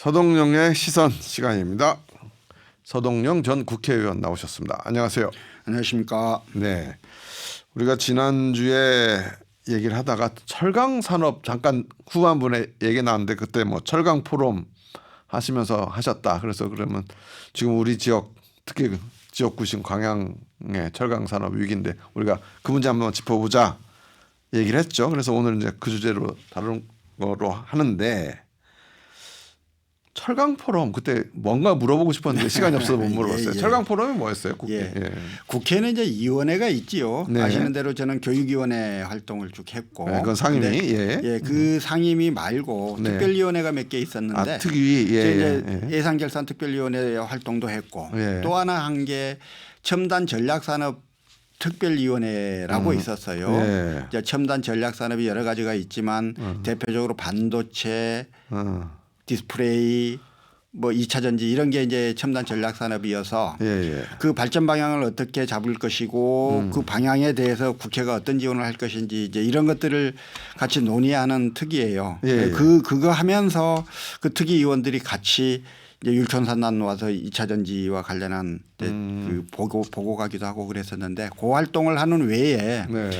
서동영의 시선 시간입니다. 서동영 전 국회의원 나오셨습니다. 안녕하세요. 안녕하십니까. 네. 우리가 지난주에 얘기를 하다가 철강 산업 잠깐 후반부에 얘기 나왔는데 그때 뭐 철강 포럼 하시면서 하셨다. 그래서 그러면 지금 우리 지역 특히 그 지역구신 광양의 철강 산업 위기인데 우리가 그 문제 한번 짚어보자 얘기를 했죠. 그래서 오늘 이제 그 주제로 다룬 거로 하는데 철강 포럼 그때 뭔가 물어보고 싶었는데 시간이 없어서 못 물어봤어요. 예, 예. 철강 포럼이 뭐였어요? 국회. 예. 예. 국회는 이제 위원회가 있지요. 네. 아시는 대로 저는 교육위원회 활동을 쭉 했고. 네, 그건 상임위. 예. 예, 그 상임위 말고 네. 특별위원회가 몇 개 있었는데. 아 특위 예, 예, 예. 예산결산 특별위원회 활동도 했고 예. 또 하나 한 게 첨단 전략산업 특별위원회라고 있었어요. 음. 예. 이제 첨단 전략산업이 여러 가지가 있지만 대표적으로 반도체, 어. 디스플레이, 뭐 2차 전지 이런 게 이제 첨단 전략 산업이어서 예, 예. 그 발전 방향을 어떻게 잡을 것이고 음. 그 방향에 대해서 국회가 어떤 지원을 할 것인지 이제 이런 것들을 같이 논의하는 특위예요. 예, 예. 그 그거 하면서 그 특위 의원들이 같이 이제 율촌산단 와서 2차 전지와 관련한 음. 그 보고 보고 가기도 하고 그랬었는데 그 활동을 하는 외에 네.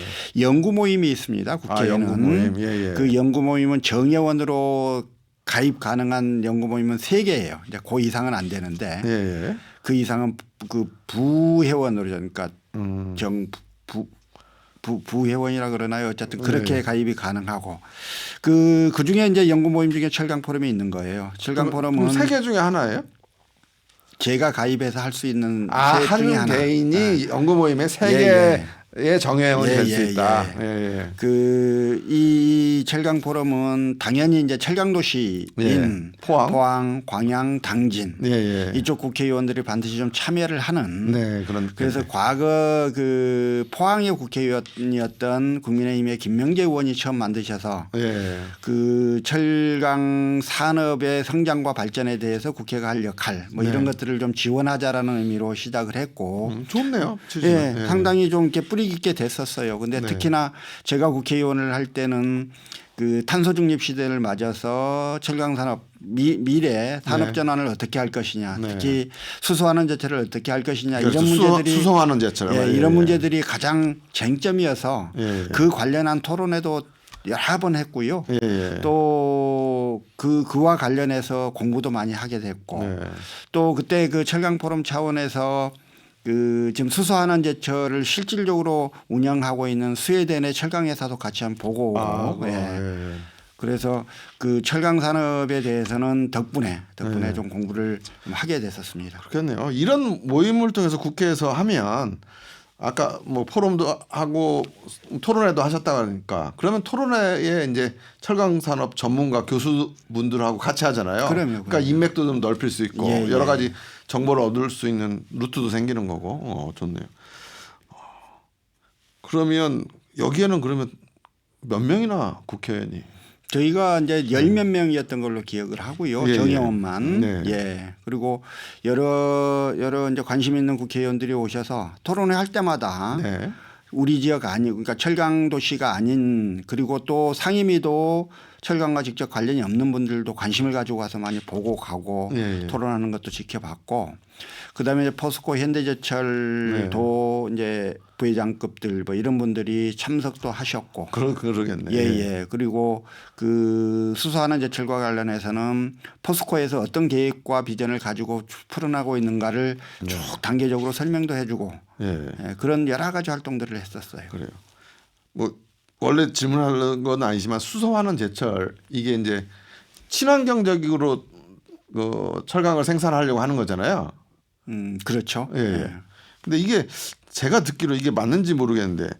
연구 모임이 있습니다. 국회에는 연구 모임. 예, 예. 그 연구 모임은 정회원으로 가입 가능한 연구 모임은 세 개예요. 이제 그 이상은 안 되는데 예, 예. 그 이상은 그 부회원으로 그러니까 음. 정부 부, 부회원이라 그러나요? 어쨌든 그렇게 네. 가입이 가능하고 그, 그 중에 이제 연구 모임 중에 철강 포럼이 있는 거예요. 철강 포럼은 세 개 중에 하나예요? 제가 가입해서 할 수 있는 아, 세 중에 한 하나. 개인이 네. 연구 모임의 세 예, 개 의 정회원이 예, 될수 예, 있다. 예. 예, 예. 그이 철강 포럼은 당연히 이제 철강 도시인 예. 포항. 광양, 당진 예, 예. 이쪽 국회의원들이 반드시 좀 참여를 하는 네, 그런 그래서 과거 그 포항의 국회의원이었던 국민의힘의 김명재 의원이 처음 만드셔서 예. 그 철강 산업의 성장과 발전에 대해서 국회가 할 역할 뭐 네. 이런 것들을 좀 지원하자라는 의미로 시작을 했고 음, 좋네요. 취지는. 예, 예. 상당히 좀 이렇게 뿌리 깊게 됐었어요. 근데 네. 특히나 제가 국회의원을 할 때는 그 탄소 중립 시대를 맞아서 철강 산업 미, 미래 산업 네. 전환을 어떻게 할 것이냐, 네. 특히 수소하는 제체를 어떻게 할 것이냐 그렇죠. 이런 수소- 문제들이 수송하는 제철. 예, 예, 이런 예. 문제들이 가장 쟁점이어서 예, 예. 그 관련한 토론회도 여러 번 했고요. 또 그 그와 관련해서 공부도 많이 하게 됐고 네. 또 그때 그 철강 포럼 차원에서 그 지금 수소하는 제철을 실질적으로 운영하고 있는 스웨덴의 철강 회사도 같이 한번 보고 오고 아, 예. 예. 그래서 그 철강 산업에 대해서는 덕분에 덕분에 네. 좀 공부를 좀 하게 됐었습니다. 그렇겠네요. 이런 모임을 통해서 국회에서 하면 아까 뭐 포럼도 하고 토론회도 하셨다 그러니까 그러면 토론회에 이제 철강 산업 전문가 교수분들하고 같이 하잖아요. 그럼요, 그러니까 그럼요. 인맥도 좀 넓힐 수 있고 예, 여러 예. 가지 정보를 얻을 수 있는 루트도 생기는 거고 어, 좋네요. 어, 그러면 여기에는 그러면 몇 명이나 국회의원이 저희가 이제 열 몇 명이었던 걸로 기억을 하고요. 예, 예. 정의원만. 네. 예. 그리고 여러 여러 이제 관심 있는 국회의원들이 오셔서 토론회 할 때마다 네. 우리 지역 아니 그러니까 철강 도시가 아닌 그리고 또 상임위도 철강과 직접 관련이 없는 분들도 관심을 가지고 와서 많이 보고 가고 예, 예. 토론하는 것도 지켜봤고 그다음에 이제 포스코 현대제철도 네. 이제 부회장급들 뭐 이런 분들이 참석도 하셨고 그러 그러겠네. 예, 예. 그리고 그 수소하는 제철과 관련해서는 포스코에서 어떤 계획과 비전을 가지고 풀어나고 있는가를 쭉 단계적으로 설명도 해주고 예. 예, 그런 여러 가지 활동들을 했었어요. 그래요. 뭐 원래 질문하는 건 아니지만 수소화는 제철 이게 이제 친환경적으로 그 철강을 생산하려고 하는 거잖아요. 음, 그렇죠. 예. 예. 근데 이게 제가 듣기로 이게 맞는지 모르겠는데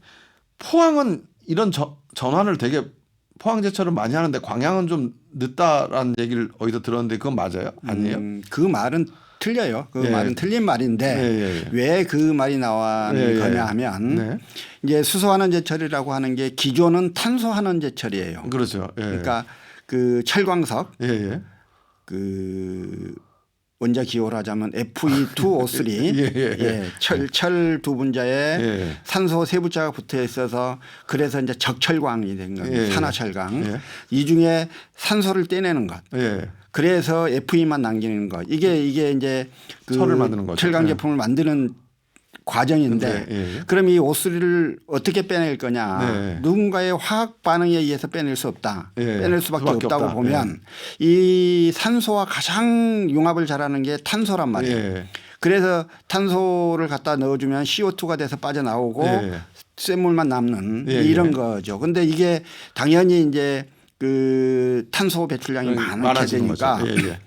포항은 이런 저, 전환을 되게 포항 제철은 많이 하는데 광양은 좀 늦다라는 얘기를 어디서 들었는데 그건 맞아요? 아니에요? 음, 그 말은 틀려요. 그 예. 말은 틀린 말인데 예, 예, 예. 왜그 말이 나왔는 예, 예. 거냐 하면 네. 이제 수소하는 제철이라고 하는 게 기존은 탄소하는 제철이에요. 그렇죠. 예. 그러니까 그 철광석 예, 예. 그 원자 기호를 하자면 Fe2O3 예, 예, 예. 철철 두 분자에 예. 산소 세 분자가 붙어 있어서 그래서 이제 적철광이 된 겁니다. 예, 예. 산화철강. 예. 이 중에 산소를 떼내는 것. 예. 그래서 FE만 남기는 거. 이게 이게 이제 그 철을 만드는 거죠. 철강 네. 제품을 만드는 과정인데 네, 예. 그럼 이 O3를 어떻게 빼낼 거냐? 네. 누군가의 화학 반응에 의해서 빼낼 수 없다. 예, 빼낼 수밖에, 수밖에 없다고 없다. 보면 이 산소와 가장 융합을 잘하는 게 탄소란 말이에요. 예. 그래서 탄소를 갖다 넣어주면 CO2가 돼서 빠져나오고 예. 쇳물만 남는 예, 이런 예. 거죠. 근데 이게 당연히 이제 그 탄소 배출량이 많게 음, 많아지는 되니까. 예, 예.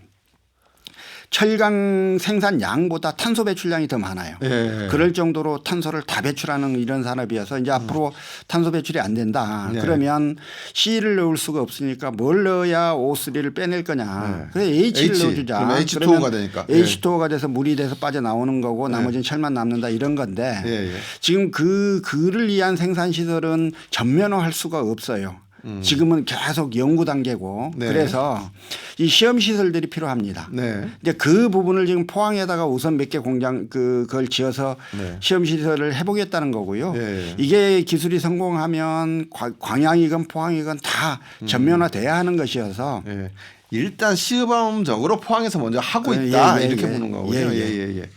철강 생산 양보다 탄소 배출량이 더 많아요. 예. 그럴 정도로 탄소를 다 배출하는 이런 산업이어서 이제 앞으로 탄소 배출이 안 된다. 네. 그러면 C를 넣을 수가 없으니까 뭘 넣어야 O3를 빼낼 거냐. 네. 그래 H를 H. 넣어주자. 그럼 H2O 가 그러면 되니까. 예. H2O가 돼서 물이 돼서 빠져나오는 거고 나머지는 철만 남는다 이런 건데 예, 예. 지금 그 그를 위한 생산 시설은 전면화할 수가 없어요. 지금은 계속 연구 단계고 음. 네. 그래서 이 시험 시설들이 필요합니다. 네. 이제 그 부분을 지금 포항에다가 우선 몇 개 공장 그 그걸 지어서 네. 시험 시설을 해보겠다는 거고요. 예. 이게 기술이 성공하면 과- 광양이건 포항이건 다 음. 전면화돼야 하는 것이어서 예. 일단 시범적으로 포항에서 먼저 하고 예, 있다 예, 이렇게 예. 보는 거군요. 예, 예, 예. 예, 예.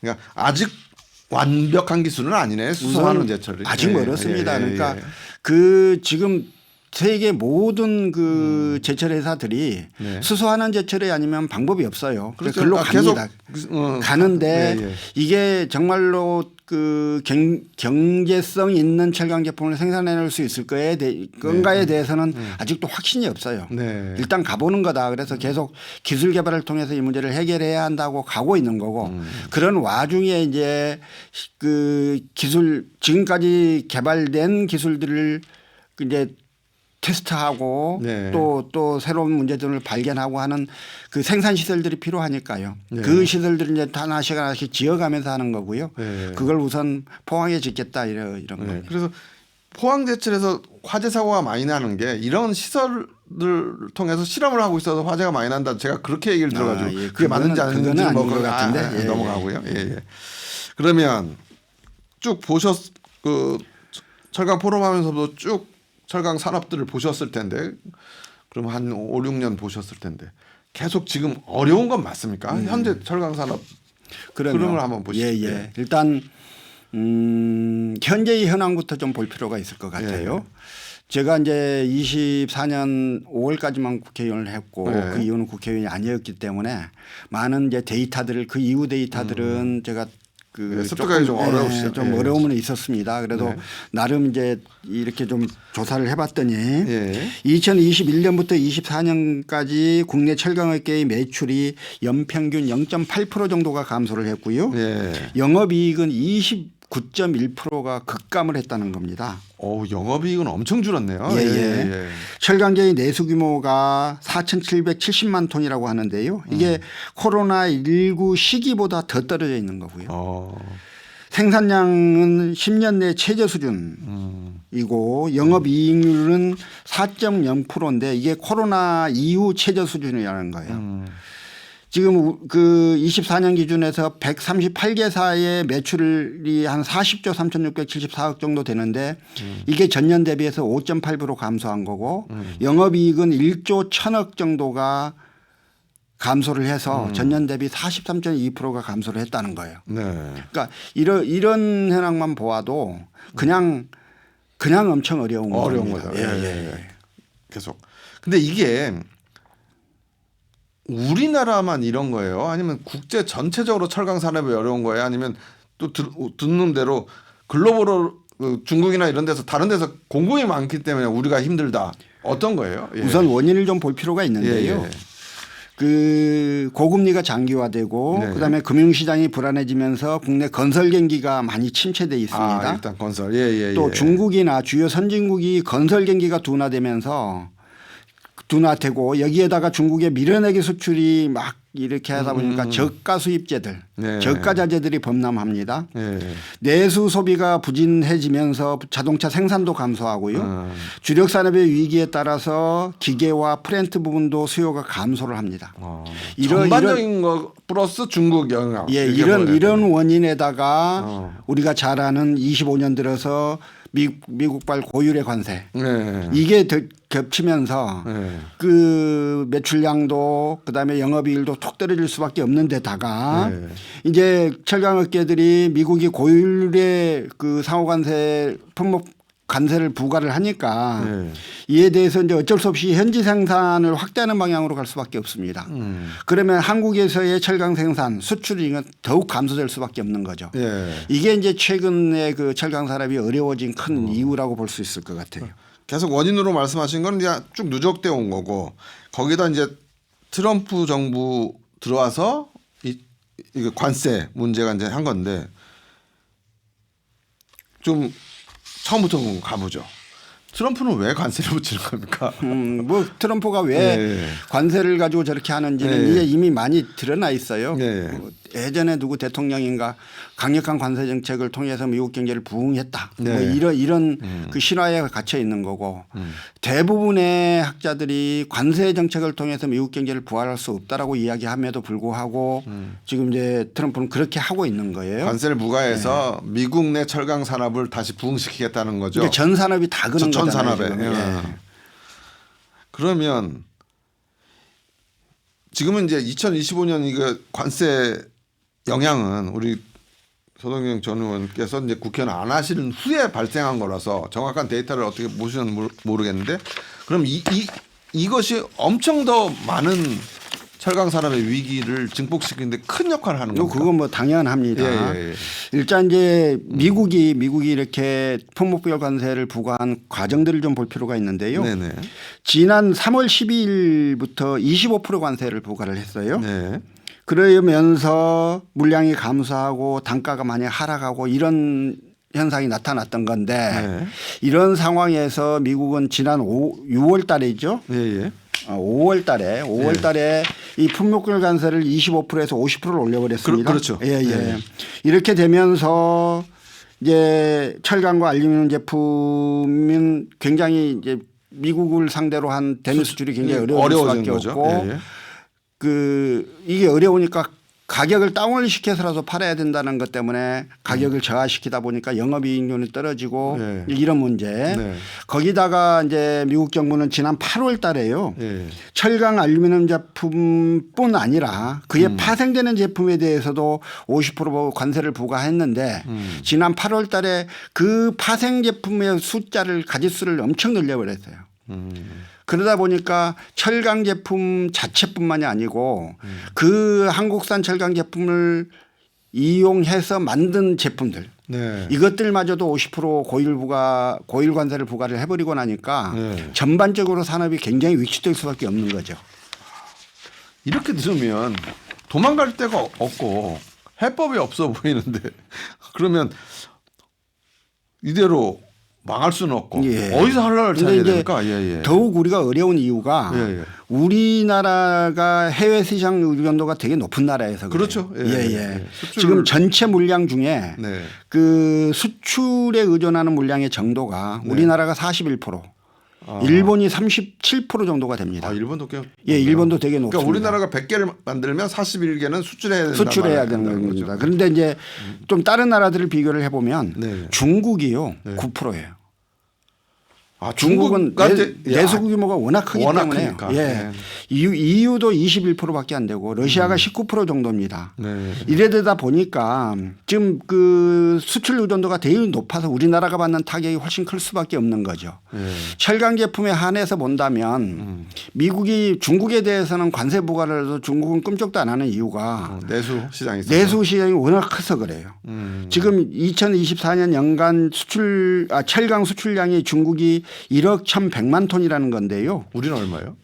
그러니까 아직 완벽한 기술은 아니네. 수소하는 제철이 아직 예, 멀었습니다. 예, 예, 그러니까 예. 그 지금 세계 모든 그 제철 회사들이 음. 네. 수소하는 제철이 아니면 방법이 없어요. 그래서 그렇죠. 글로 아, 계속 갑니다. 어, 가는데 예, 예. 이게 정말로 그 경, 경제성 있는 철강 제품을 생산해낼 수 있을 거에 대, 건가에 대해서는 아직도 확신이 없어요. 네. 일단 가보는 거다. 그래서 계속 기술 개발을 통해서 이 문제를 해결해야 한다고 가고 있는 거고 음. 그런 와중에 이제 그 기술 지금까지 개발된 기술들을 이제 테스트하고 네. 또, 또 새로운 문제들을 발견하고 하는 그 생산 시설들이 필요하니까요. 네. 그 시설들을 이제 하나씩 하나씩 지어가면서 하는 거고요. 네. 그걸 우선 포항에 짓겠다 이런 이런 네. 겁니다. 그래서 포항 제철에서 화재 사고가 많이 나는 게 이런 시설을 통해서 실험을 하고 있어서 화재가 많이 난다. 제가 그렇게 얘기를 들어가지고 아, 예. 그게 맞는지 아닌지 뭐것 그거 같은데. 아, 아, 예, 예. 넘어가고요. 예, 예. 그러면 쭉 보셨 그 철강 포럼하면서도 쭉 철강 산업들을 보셨을 텐데 그럼 한 5, 6년 보셨을 텐데 계속 지금 어려운 건 맞습니까? 현재 철강 산업 그러면 흐름을 한번 보시죠. 예, 예. 예. 일단 음, 현재의 현황부터 좀 볼 필요가 있을 것 같아요. 예. 제가 이제 24년 5월까지만 국회의원을 했고 예. 그 이후는 국회의원이 아니었기 때문에 많은 이제 데이터들을 그 이후 데이터들은 제가 그 음. 예, 습득하기 좀 조금, 어려우시죠. 예, 좀 예. 어려움은 있었습니다. 그래도 네. 나름 이제 이렇게 좀 조사를 해봤더니 예. 2021년부터 24년까지 국내 철강업계의 매출이 연평균 0.8% 정도가 감소를 했고요. 예. 영업이익은 29.1%가 급감을 했다는 겁니다. 오, 영업이익은 엄청 줄었네요. 예, 예. 철강계의 내수 규모가 4,770만 ton이라고 하는데요. 이게 음. 코로나 19 시기보다 더 떨어져 있는 거고요. 어. 생산량은 10년 내 최저 수준이고 음. 영업이익률은 4.0%인데 이게 코로나 이후 최저 수준이라는 거예요. 음. 지금 우- 그 24년 기준에서 138개사의 매출이 한 40조 3,674억 정도 되는데 이게 전년 대비해서 5.8% 감소한 거고 영업이익은 1조 1천억 정도가 감소를 해서 전년 대비 43.2%가 감소를 했다는 거예요. 네. 그러니까 이런 이런 현황만 보아도 그냥 그냥 엄청 어려운 어려운 겁니다. 거죠. 예, 예, 예, 예. 예. 계속. 근데 이게 우리나라만 이런 거예요? 아니면 국제 전체적으로 철강 산업이 어려운 거예요? 아니면 또 들, 듣는 대로 글로벌로 그 중국이나 이런 데서 다른 데서 공급이 많기 때문에 우리가 힘들다. 어떤 거예요? 예. 우선 원인을 좀 볼 필요가 있는데요. 예, 예. 그 고금리가 장기화되고 네. 그다음에 금융시장이 불안해지면서 국내 건설 경기가 많이 침체돼 있습니다. 아, 일단 건설. 예, 예, 또 예. 중국이나 주요 선진국이 건설 경기가 둔화되면서 둔화되고 여기에다가 중국의 밀어내기 수출이 막 이렇게 하다 보니까 저가 수입제들, 음. 네. 저가 자재들이 범람합니다. 예. 내수 소비가 부진해지면서 자동차 생산도 감소하고요. 음. 주력 산업의 위기에 따라서 기계와 프렌트 부분도 수요가 감소를 합니다. 어. 이런- 전반적인 거 플러스 중국 영향. 예, 이런 이런 원인에다가 어. 우리가 잘 아는 25년 들어서 미, 미국발 고율의 관세 네. 이게 더 겹치면서 네. 그 매출량도 그다음에 영업이익도 툭 떨어질 수밖에 없는 데다가 네. 이제 철강업계들이 미국이 고율의 그 상호관세 품목 관세를 부과를 하니까 네. 이에 대해서 이제 어쩔 수 없이 현지 생산을 확대하는 방향으로 갈 수밖에 없습니다. 음. 그러면 한국에서의 철강 생산 수출이 더욱 감소될 수밖에 없는 거죠. 예. 이게 이제 최근에 그 철강 산업이 어려워진 큰 이유라고 볼 수 있을 것 같아요. 계속 원인으로 말씀하신 건 이제 쭉 누적돼 온 거고 거기다 이제 트럼프 정부 들어와서 이 관세 문제가 이제 한 건데 좀 처음부터 가보죠. 트럼프는 왜 관세를 붙이는 겁니까? 음, 뭐 트럼프가 왜 네. 관세를 가지고 저렇게 하는지는 네. 이게 이미 많이 드러나 있어요. 네. 뭐 예전에 누구 대통령인가 강력한 관세 정책을 통해서 미국 경제를 부흥했다. 뭐 네. 이런 이런 그 신화에 갇혀 있는 거고 대부분의 학자들이 관세 정책을 통해서 미국 경제를 부활할 수 없다라고 이야기함에도 불구하고 지금 이제 트럼프는 그렇게 하고 있는 거예요. 관세를 부과해서 미국 내 철강 산업을 다시 부흥시키겠다는 거죠. 그러니까 전 산업이 다 그런 전 거잖아요. 산업에. 지금. 예. 예. 그러면 지금은 이제 2025년 이거 관세 영향은 우리 소동영 전 의원께서 이제 국회의원 안 하시는 후에 발생한 거라서 정확한 데이터를 어떻게 보시는지 모르- 모르겠는데 그럼 이, 이 이것이 엄청 더 많은 철강 산업의 위기를 증폭시키는데 큰 역할을 하는 요 겁니다. 그건 뭐 당연합니다. 예, 예, 예. 일단 이제 미국이 미국이 이렇게 품목별 관세를 부과한 과정들을 좀 볼 필요가 있는데요. 네네. 지난 3월 12일부터 25% 관세를 부과를 했어요. 네. 그러면서 물량이 감소하고 단가가 많이 하락하고 이런 현상이 나타났던 건데 네. 이런 상황에서 미국은 지난 5, 6월 달이죠. 예, 예. 5월 달에 5월 네. 달에 이 품목별 관세를 25%에서 50%를 올려버렸습니다. 그렇- 그렇죠. 예, 예. 네. 이렇게 되면서 이제 철강과 알루미늄 제품은 굉장히 이제 미국을 상대로 한 대미 수출이 굉장히 어려울 어려워진 수밖에 거죠. 없고 예, 예. 그 이게 어려우니까 가격을 다운을 시켜서라도 팔아야 된다는 것 때문에 가격을 저하시키다 보니까 영업이익률이 떨어지고 네. 이런 문제. 네. 거기다가 이제 미국 정부는 지난 8월 달에요. 예. 철강 알루미늄 제품뿐 아니라 그에 음. 파생되는 제품에 대해서도 50% 관세를 부과했는데 음. 지난 8월 달에 그 파생 제품의 숫자를 가짓수를 엄청 늘려버렸어요. 음. 그러다 보니까 철강 제품 자체뿐만이 아니고 음. 그 한국산 철강 제품을 이용해서 만든 제품들 네. 이것들마저도 50% 고율 부과 고율 관세를 부과를 해버리고 나니까 네. 전반적으로 산업이 굉장히 위축될 수밖에 없는 거죠. 이렇게 들으면 도망갈 데가 없고 해법이 없어 보이는데 그러면 이대로 망할 수는 없고 예. 어디서 할랄을 근데 찾아야 됩니까? 예, 예. 더욱 우리가 어려운 이유가 예, 예. 우리나라가 해외 시장 의존도가 되게 높은 나라에서 그래요. 그렇죠. 예, 예, 예, 예. 예. 지금 전체 물량 중에 네. 그 수출에 의존하는 물량의 정도가 네. 우리나라가 41%, 아. 일본이 37% 정도가 됩니다. 아, 일본도 꽤 예, 일본도 되게 그러니까 높습니다. 우리나라가 100개를 만들면 41개는 수출해야 된다. 수출해야 되는 된다는 겁니다. 거죠. 그런데 이제 좀 다른 나라들을 비교를 해보면 네. 중국이요 9%예요. 아, 중국은 내, 내수 규모가 워낙 크기 워낙 때문에 크니까. 예. 네. EU, EU도 21%밖에 안 되고 러시아가 19% 정도입니다. 네. 이래 되다 보니까 지금 그 수출 의존도가 되게 높아서 우리나라가 받는 타격이 훨씬 클 수밖에 없는 거죠. 네. 철강 제품에 한해서 본다면 음. 미국이 중국에 대해서는 관세 부과를 해도 중국은 끔찍도 안 하는 이유가 어, 내수 시장이. 내수 시장이 워낙 커서 그래요. 음. 지금 2024년 연간 수출 아, 철강 수출량이 중국이 1억 1,100만 톤이라는 건데요. 우리는 얼마예요?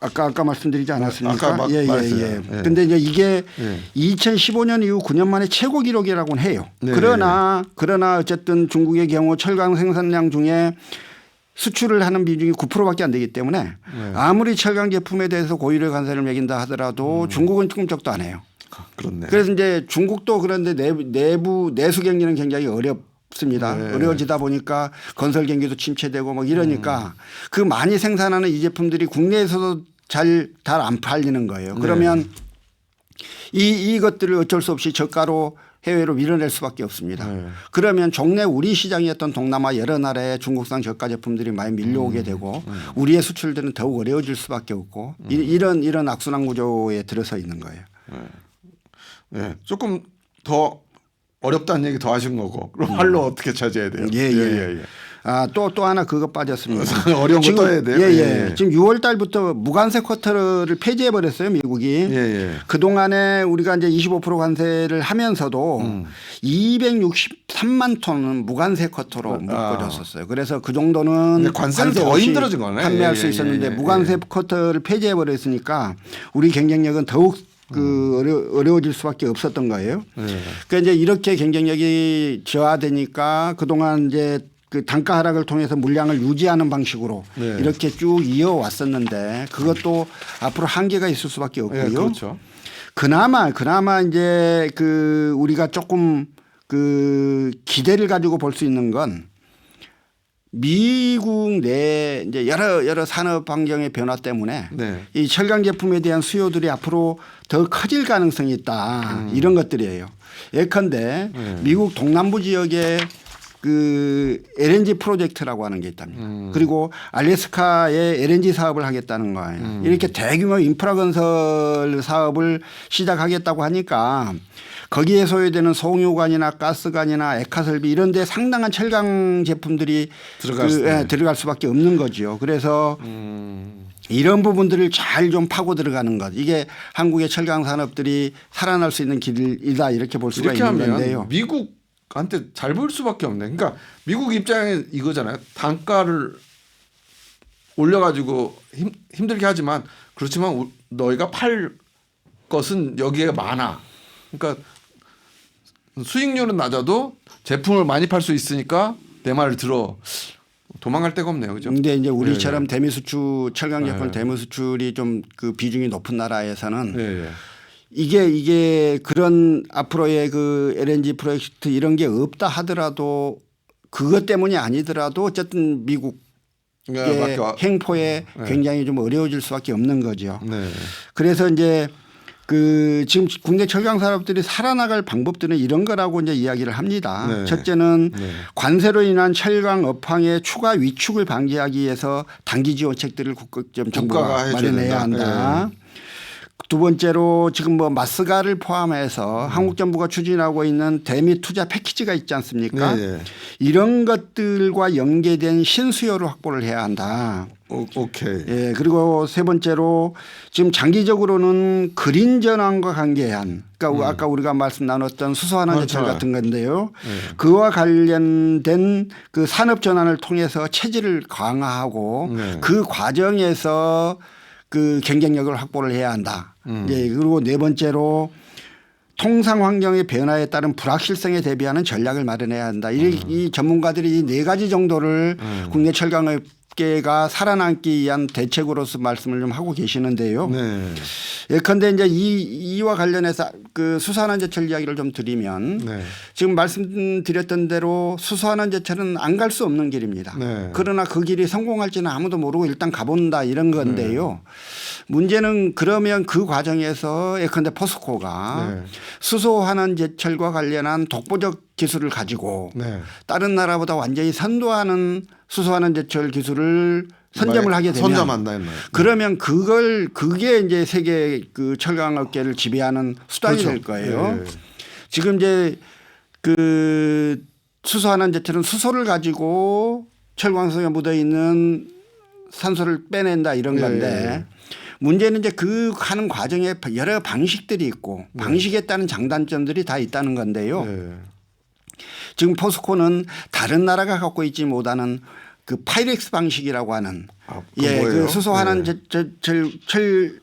아까 아까 말씀드리지 않았습니까? 아까 마- 예, 예. 예. 예. 근데 이제 이게 예. 2015년 이후 9년 만에 최고 기록이라고는 해요. 네. 그러나 그러나 어쨌든 중국의 경우 철강 생산량 중에 수출을 하는 비중이 9%밖에 안 되기 때문에 네. 아무리 철강 제품에 대해서 고유의 관세를 매긴다 하더라도 음. 중국은 꿈쩍도 안 해요. 그렇네. 그래서 이제 중국도 그런데 내부, 내부 내수 경기는 굉장히 어렵 습니다. 네. 어려워지다 보니까 건설 경기도 침체되고 막 이러니까 그 많이 생산하는 이 제품들이 국내에서도 잘 잘 안 팔리는 거예요. 그러면 이 이것들을 어쩔 수 없이 저가로 해외로 밀어낼 수밖에 없습니다. 네. 그러면 종래 우리 시장이었던 동남아 여러 나라의 중국산 저가 제품들이 많이 밀려오게 음. 되고 우리의 수출들은 더욱 어려워질 수밖에 없고 이- 이런 이런 악순환 구조에 들어서 있는 거예요. 예, 조금 더 어렵다는 얘기 더 하신 거고 그럼 활로 어떻게 차지해야 돼요? 음. 예, 예. 아, 또, 또 하나 그거 빠졌습니다. 어려운 거 지금- 또 해야 돼요? 예, 예. 예, 예. 지금 6월 달부터 무관세 쿼터를 폐지해 버렸어요, 미국이. 예, 예. 그동안에 우리가 이제 25% 관세를 하면서도 음. 263만 톤은 무관세 쿼터로 묶어줬었어요. 그래서 그 정도는 아. 관세는 더 힘들어진 거네. 판매할 예, 수 예, 있었는데 예, 예, 무관세 쿼터를 폐지해 버렸으니까 우리 경쟁력은 더욱 그 어려, 어려워질 수밖에 없었던 거예요. 예. 그러니까 이제 이렇게 경쟁력이 저하되니까 그동안 이제 그 단가 하락을 통해서 물량을 유지하는 방식으로 네. 이렇게 쭉 이어왔었는데 그것도 앞으로 한계가 있을 수밖에 없고요. 예, 그렇죠. 그나마 그나마 이제 그 우리가 조금 그 기대를 가지고 볼 수 있는 건 미국 내 이제 여러 여러 산업 환경의 변화 때문에 네. 이 철강 제품에 대한 수요들이 앞으로 더 커질 가능성이 있다 이런 것들이에요. 예컨대 네. 미국 동남부 지역에 그 LNG 프로젝트라고 하는 게 있답니다. 그리고 알래스카에 LNG 사업을 하겠다는 거예요. 이렇게 대규모 인프라 건설 사업을 시작하겠다고 하니까 거기에 소요되는 송유관이나 가스관이나 액화 설비 이런 데 상당한 철강 제품들이 들어갈 그, 수- 예, 들어갈 수밖에 없는 거죠. 그래서 음, 이런 부분들을 잘 좀 파고 들어가는 것. 이게 한국의 철강 산업들이 살아날 수 있는 길이다 이렇게 볼 수가 이렇게 있는 건데요. 미국한테 잘 보일 수밖에 없네. 그러니까 미국 입장에 이거잖아요. 단가를 올려가지고 힘, 힘들게 하지만 그렇지만 우- 너희가 팔 것은 여기에 많아. 그러니까 수익률은 낮아도 제품을 많이 팔 수 있으니까 내 말을 들어. 도망갈 데가 없네요, 그죠? 근데 이제 예, 우리처럼 대미 수출 철강 제품 예. 대미 수출이 좀 그 비중이 높은 나라에서는 예, 예. 이게 이게 그런 앞으로의 그 LNG 프로젝트 이런 게 없다 하더라도 그것 때문이 아니더라도 어쨌든 밖에 와- 행포에 네. 굉장히 좀 어려워질 수밖에 없는 거죠. 네. 그래서 이제 그 지금 국내 철강 산업들이 살아나갈 방법들은 이런 거라고 이제 이야기를 합니다. 네. 첫째는 네. 관세로 인한 철강 업황의 추가 위축을 방지하기 위해서 단기 지원책들을 국가 좀 정부가 마련해야 된다. 네. 한다. 두 번째로 지금 뭐 마스가를 포함해서 한국 정부가 추진하고 있는 대미 투자 패키지가 있지 않습니까? 네, 네. 이런 것들과 연계된 신수요를 확보를 해야 한다. 오, 오케이. 예, 그리고 세 번째로 지금 장기적으로는 그린 전환과 관계한 그러니까 아까 우리가 말씀 나눴던 수소환원 제철 음. 그렇죠. 같은 건데요. 네. 그와 관련된 그 산업 전환을 통해서 체질을 강화하고 네. 그 과정에서 그 경쟁력을 확보를 해야 한다. 음. 예, 그리고 네 번째로 통상 환경의 변화에 따른 불확실성에 대비하는 전략을 마련해야 한다. 이, 음. 이 전문가들이 이 네 가지 정도를 국내 철강 업계가 살아남기 위한 대책으로서 말씀을 좀 하고 계시는데요. 네. 예컨대 이제 이, 이와 관련해서 그 수산화 제철 이야기를 좀 드리면 네. 지금 말씀드렸던 대로 제철은 안 갈 수 없는 길입니다. 네. 그러나 그 길이 성공할지는 아무도 모르고 일단 가본다 이런 건데요. 문제는 그러면 그 과정에서 예컨대 포스코가 네. 수소환원 제철과 관련한 독보적 기술을 가지고 네. 다른 나라보다 완전히 선도하는 수소환원 제철 기술을 선점을 하게 되면 선점한다 했나요? 그러면 그걸 그게 이제 세계 그 철강 업계를 지배하는 수단이 그렇죠. 될 거예요. 예. 지금 이제 그 수소하는 제철은 수소를 가지고 철광석에 묻어 있는 산소를 빼낸다 이런 예, 건데 문제는 이제 그 하는 과정에 여러 방식들이 있고 방식에 따른 장단점들이 다 있다는 건데요. 네. 지금 포스코는 다른 나라가 갖고 있지 못하는 그 파이렉스 방식이라고 하는 아, 예? 그 수소환원 네. 제- 제- 철, 철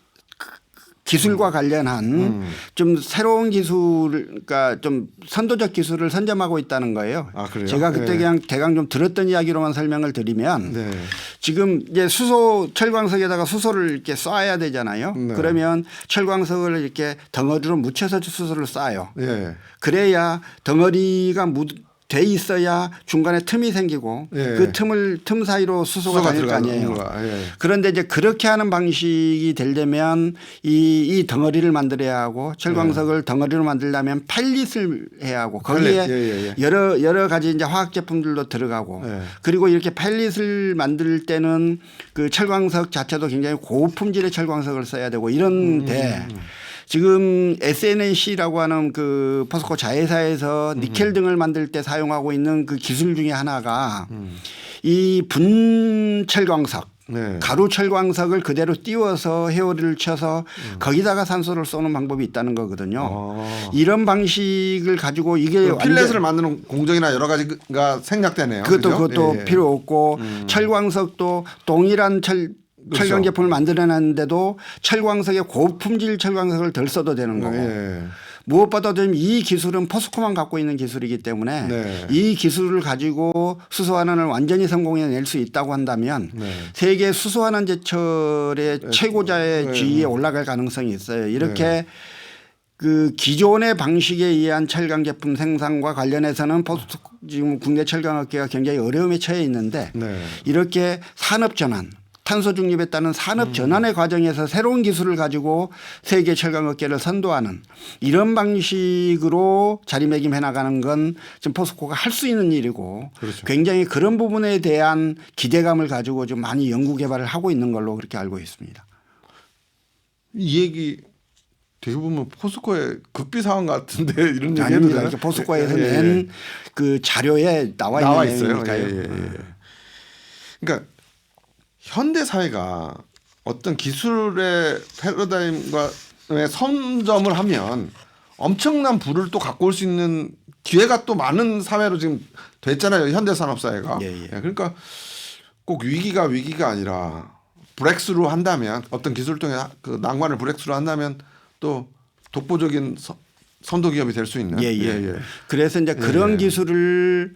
기술과 관련한 음. 좀 새로운 기술, 그러니까 좀 선도적 기술을 선점하고 있다는 거예요. 아? 제가 그때 네. 그냥 대강 좀 들었던 이야기로만 설명을 드리면 네. 지금 이제 수소 철광석에다가 수소를 이렇게 쏴야 되잖아요. 네. 그러면 철광석을 이렇게 덩어리로 묻혀서 수소를 쏴요. 예. 그래야 덩어리가 묻, 돼 있어야 중간에 틈이 생기고 예. 그 틈을 틈 사이로 수소가, 다닐 거 아니에요. 예. 그런데 이제 그렇게 하는 방식이 되려면 이, 이 덩어리를 만들어야 하고 철광석을 덩어리로 만들려면 팔릿을 해야 하고 거기에. 예, 예, 예. 여러 여러 가지 이제 화학 제품들도 들어가고 예. 그리고 이렇게 팔릿을 만들 때는 그 철광석 자체도 굉장히 고품질의 철광석을 써야 되고 음, 이런데 지금 SNC라고 하는 그 포스코 자회사에서 음. 니켈 등을 만들 때 사용하고 있는 그 기술 중에 하나가 음. 이 분철광석 네. 가루 철광석을 그대로 띄워서 헤어리를 쳐서 거기다가 산소를 쏘는 방법이 있다는 거거든요. 음. 어. 이런 방식을 가지고 이게 필렛을 만드는 공정이나 여러 가지가 생략되네요. 그것도 그죠? 그것도 예, 예. 필요 없고 철광석도 동일한 철 그렇죠. 철강 제품을 만들어냈는데도 철광석의 고품질 철광석을 덜 써도 되는 거고 예. 무엇보다도 이 기술은 포스코만 갖고 있는 기술이기 때문에 네. 이 기술을 가지고 수소환원을 완전히 성공해낼 수 있다고 한다면 네. 세계 수소환원 제철의 최고자의 네. 지위에 올라갈 가능성이 있어요. 이렇게 그 기존의 방식에 의한 철강 제품 생산과 관련해서는 포스코 지금 국내 철강업계가 굉장히 어려움에 처해 있는데 네. 이렇게 산업 전환 탄소 중립에 따른 산업 전환의 과정에서 새로운 기술을 가지고 세계 철강 업계를 선도하는 이런 방식으로 자리매김해 나가는 건 지금 포스코가 할 수 있는 일이고 그렇죠. 굉장히 그런 부분에 대한 기대감을 가지고 좀 많이 연구 개발을 하고 있는 걸로 그렇게 알고 있습니다. 이 얘기 되게 보면 포스코의 극비 사항 같은데 이런 얘기 해도 아닙니다. 되나? 이렇게 포스코에서 예, 예, 예. 낸그 자료에 나와, 나와 있는 있어요. 예, 예, 예. 그러니까 현대 사회가 어떤 기술의 패러다임과 선점을 하면 엄청난 부를 또 갖고 올 수 있는 기회가 또 많은 사회로 지금 됐잖아요. 현대 산업 사회가. 예, 예. 그러니까 꼭 위기가 위기가 아니라 브렉스루 한다면 어떤 기술을 통해 그 난관을 브렉스루 한다면 또 독보적인 서- 선도 기업이 될 수 있는. 예, 예. 그래서 이제 그런 예. 기술을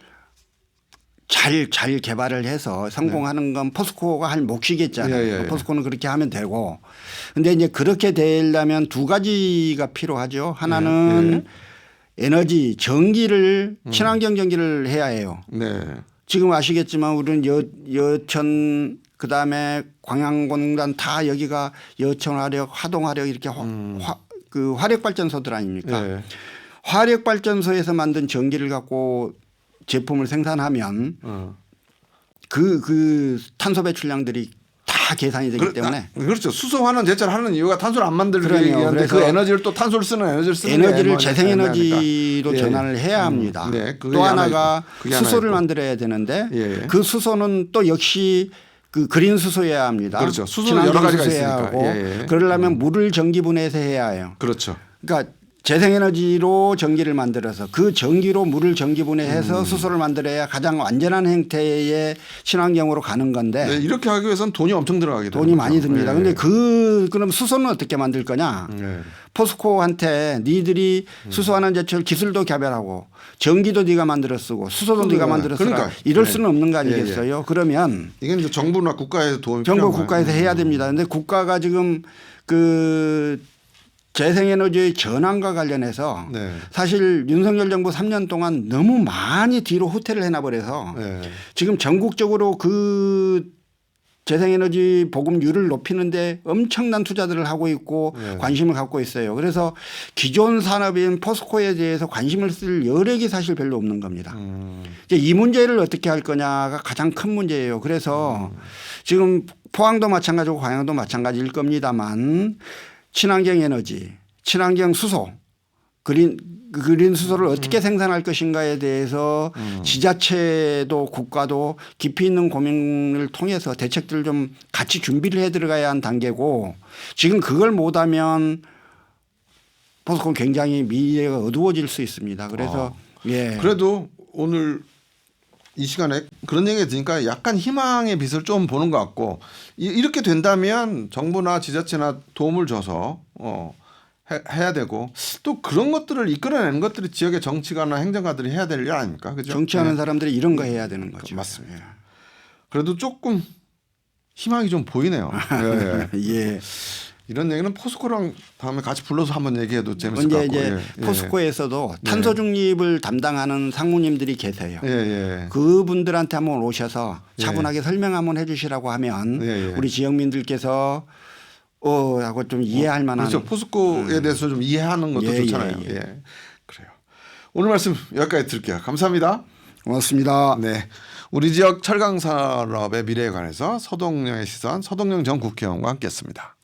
잘, 잘 개발을 해서 성공하는 건 포스코가 할 몫이겠잖아요. 예, 예, 예. 포스코는 그렇게 하면 되고. 근데 이제 그렇게 되려면 두 가지가 필요하죠. 하나는 예, 에너지, 전기를 음. 친환경 전기를 해야 해요. 네. 지금 아시겠지만 우리는 여, 여천 그다음에 광양공단 다 여기가 여천 화력, 화동 화력 이렇게 화, 화- 그 화력 발전소들 아닙니까? 음. 예. 화력 발전소에서 만든 전기를 갖고 제품을 생산하면 어. 그, 그 탄소 배출량들이 다 계산이 되기 그렇- 때문에 아, 그렇죠. 수소환원 제철 하는 이유가 탄소를 안 만들기. 위한데 그 에너지를 또 탄소를 쓰는 에너지를 쓰는 에너지를 게뭐 재생에너지로 예, 예. 전환을 해야 합니다. 음, 네, 또 하나 하나가 하나 수소를 있고. 만들어야 되는데 예. 그 수소는 또 역시 그 그린 수소여야 합니다. 그렇죠. 수소는 친환경 여러 가지가 있으니까. 하고 예, 예. 그러려면 물을 전기 분해해서 해야 해요. 그렇죠. 그러니까 재생에너지로 전기를 만들어서 그 전기로 물을 전기분해해서 음. 수소를 만들어야 가장 완전한 형태의 친환경으로 가는 건데 네, 이렇게 하기 위해서는 돈이 엄청 들어가게. 돈이 많이 듭니다. 예. 근데 그 그럼 수소는 어떻게 만들 거냐? 예. 포스코한테 니들이 음. 수소 하는 제철 기술도 개발하고 전기도 네가 만들어 쓰고 수소도 네가 그러니까, 만들어 쓰라 그러니까. 이럴 네. 수는 없는 거 예, 아니겠어요? 그러면 이게 이제 정부나 국가에서 도움이 정부 국가에서. 해야 됩니다. 근데 국가가 지금 그 재생에너지의 전환과 관련해서 네. 사실 윤석열 정부 3년 동안 너무 많이 뒤로 후퇴를 해놔버려서 네. 지금 전국적으로 그 재생에너지 보급률을 높이는데 엄청난 투자들을 하고 있고 네. 관심을 갖고 있어요. 그래서 기존 산업인 포스코에 대해서 관심을 쓸 여력이 사실 별로 없는 겁니다. 음. 이제 이 문제를 어떻게 할 거냐가 가장 큰 문제예요. 그래서 지금 포항도 마찬가지고 광양도 마찬가지일 겁니다만 친환경 에너지, 친환경 수소, 그린 그린 수소를 어떻게 생산할 것인가에 대해서 지자체도 국가도 깊이 있는 고민을 통해서 대책들을 좀 같이 준비를 해 들어가야 한 단계고 지금 그걸 못하면 포스코는 굉장히 미래가 어두워질 수 있습니다. 그래서 예. 그래도 오늘 이 시간에 그런 얘기 들으니까 약간 희망의 빛을 좀 보는 것 같고 이- 이렇게 된다면 정부나 지자체나 도움을 줘서 어 해, 해야 되고 또 그런 것들을 이끌어내는 것들이 지역의 정치가나 행정가들이 해야 될 일 아닙니까? 그죠? 정치하는 네. 사람들이 이런 거 해야 되는 거죠. 맞습니다. 그래도 조금 희망이 좀 보이네요. 예, 예. 예. 이런 얘기는 포스코랑 다음에 같이 불러서 한번 얘기해도 재밌을 것 같고. 이제 예, 예. 포스코에서도 탄소 중립을 담당하는 상무님들이 계세요. 예, 예. 그분들한테 한번 오셔서 차분하게 설명 한번 해주시라고 하면 예, 예. 우리 지역민들께서 어 하고 좀 이해할 만한 그렇죠. 포스코에 대해서 좀 이해하는 것도 음. 예, 좋잖아요. 예, 예, 예. 그래요. 오늘 말씀 여기까지 들을게요. 감사합니다. 고맙습니다. 네. 우리 지역 철강 산업의 미래에 관해서 서동영의 시선 서동영 전 국회의원과 함께했습니다.